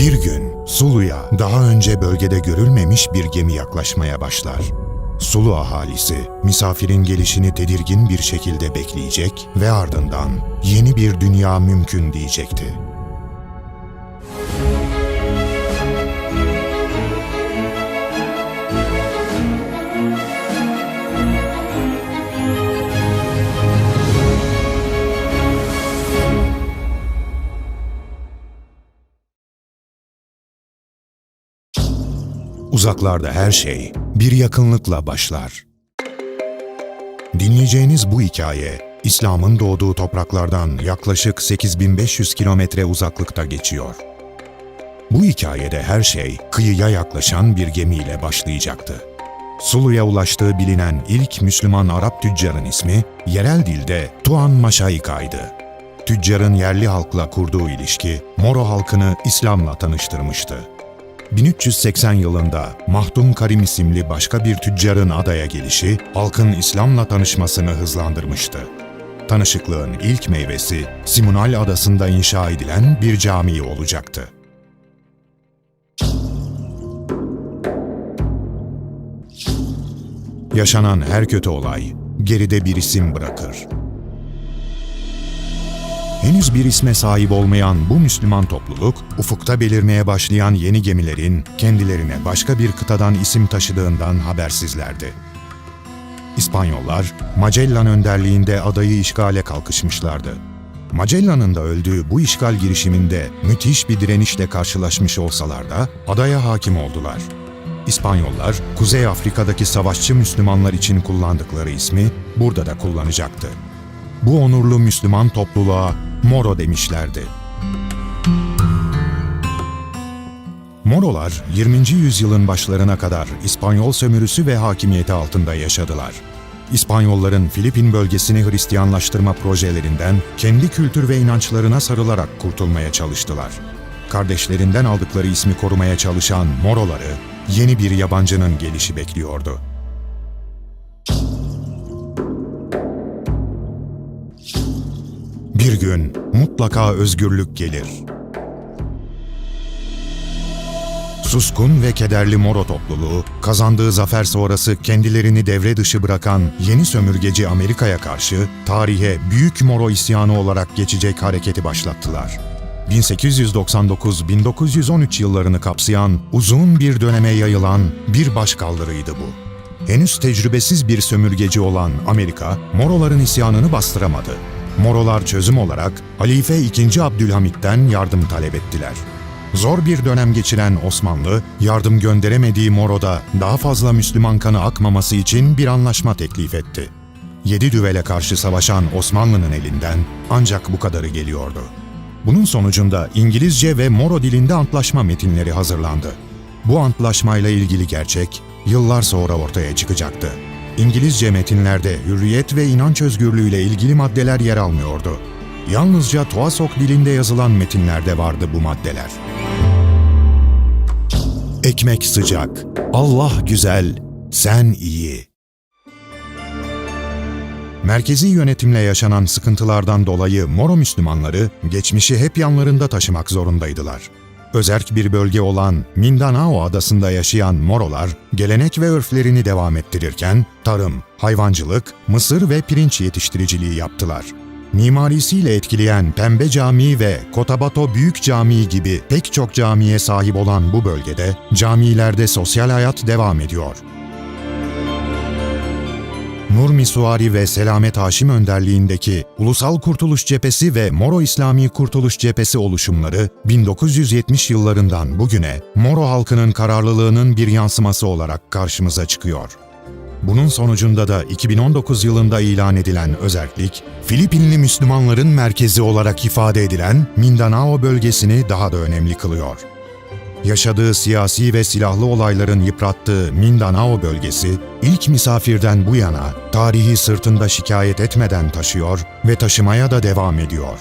Bir gün Sulu'ya daha önce bölgede görülmemiş bir gemi yaklaşmaya başlar. Sulu ahalisi misafirin gelişini tedirgin bir şekilde bekleyecek ve ardından yeni bir dünya mümkün diyecekti. Uzaklarda her şey bir yakınlıkla başlar. Dinleyeceğiniz bu hikaye, İslam'ın doğduğu topraklardan yaklaşık 8500 kilometre uzaklıkta geçiyor. Bu hikayede her şey kıyıya yaklaşan bir gemiyle başlayacaktı. Sulu'ya ulaştığı bilinen ilk Müslüman Arap tüccarın ismi yerel dilde Tuan Maşaika'ydı. Tüccarın yerli halkla kurduğu ilişki Moro halkını İslam'la tanıştırmıştı. 1380 yılında Mahdum Karim isimli başka bir tüccarın adaya gelişi halkın İslam'la tanışmasını hızlandırmıştı. Tanışıklığın ilk meyvesi Simunal adasında inşa edilen bir cami olacaktı. Yaşanan her kötü olay geride bir isim bırakır. Henüz bir isme sahip olmayan bu Müslüman topluluk, ufukta belirmeye başlayan yeni gemilerin kendilerine başka bir kıtadan isim taşıdığından habersizlerdi. İspanyollar, Magellan önderliğinde adayı işgale kalkışmışlardı. Magellan'ın da öldüğü bu işgal girişiminde müthiş bir direnişle karşılaşmış olsalar da adaya hakim oldular. İspanyollar, Kuzey Afrika'daki savaşçı Müslümanlar için kullandıkları ismi burada da kullanacaktı. Bu onurlu Müslüman topluluğa Moro demişlerdi. Morolar 20. yüzyılın başlarına kadar İspanyol sömürüsü ve hakimiyeti altında yaşadılar. İspanyolların Filipin bölgesini Hristiyanlaştırma projelerinden kendi kültür ve inançlarına sarılarak kurtulmaya çalıştılar. Kardeşlerinden aldıkları ismi korumaya çalışan Moroları yeni bir yabancının gelişi bekliyordu. Bir gün mutlaka özgürlük gelir. Suskun ve kederli Moro topluluğu, kazandığı zafer sonrası kendilerini devre dışı bırakan yeni sömürgeci Amerika'ya karşı tarihe Büyük Moro isyanı olarak geçecek hareketi başlattılar. 1899-1913 yıllarını kapsayan uzun bir döneme yayılan bir başkaldırıydı bu. Henüz tecrübesiz bir sömürgeci olan Amerika, Moroların isyanını bastıramadı. Morolar çözüm olarak Halife II. Abdülhamit'ten yardım talep ettiler. Zor bir dönem geçiren Osmanlı, yardım gönderemediği Moro'da daha fazla Müslüman kanı akmaması için bir anlaşma teklif etti. Yedi düvele karşı savaşan Osmanlı'nın elinden ancak bu kadarı geliyordu. Bunun sonucunda İngilizce ve Moro dilinde antlaşma metinleri hazırlandı. Bu antlaşmayla ilgili gerçek yıllar sonra ortaya çıkacaktı. İngilizce metinlerde hürriyet ve inanç özgürlüğüyle ilgili maddeler yer almıyordu. Yalnızca Tuasok dilinde yazılan metinlerde vardı bu maddeler. Ekmek sıcak, Allah güzel, sen iyi. Merkezi yönetimle yaşanan sıkıntılardan dolayı Moro Müslümanları geçmişi hep yanlarında taşımak zorundaydılar. Özerk bir bölge olan Mindanao adasında yaşayan Morolar, gelenek ve örflerini devam ettirirken tarım, hayvancılık, mısır ve pirinç yetiştiriciliği yaptılar. Mimarisiyle etkileyen Pembe Camii ve Cotabato Büyük Camii gibi pek çok camiye sahip olan bu bölgede camilerde sosyal hayat devam ediyor. Nur Misuari ve Selamet Haşim önderliğindeki Ulusal Kurtuluş Cephesi ve Moro İslami Kurtuluş Cephesi oluşumları 1970 yıllarından bugüne Moro halkının kararlılığının bir yansıması olarak karşımıza çıkıyor. Bunun sonucunda da 2019 yılında ilan edilen özerklik, Filipinli Müslümanların merkezi olarak ifade edilen Mindanao bölgesini daha da önemli kılıyor. Yaşadığı siyasi ve silahlı olayların yıprattığı Mindanao bölgesi, ilk misafirden bu yana tarihi sırtında şikayet etmeden taşıyor ve taşımaya da devam ediyor.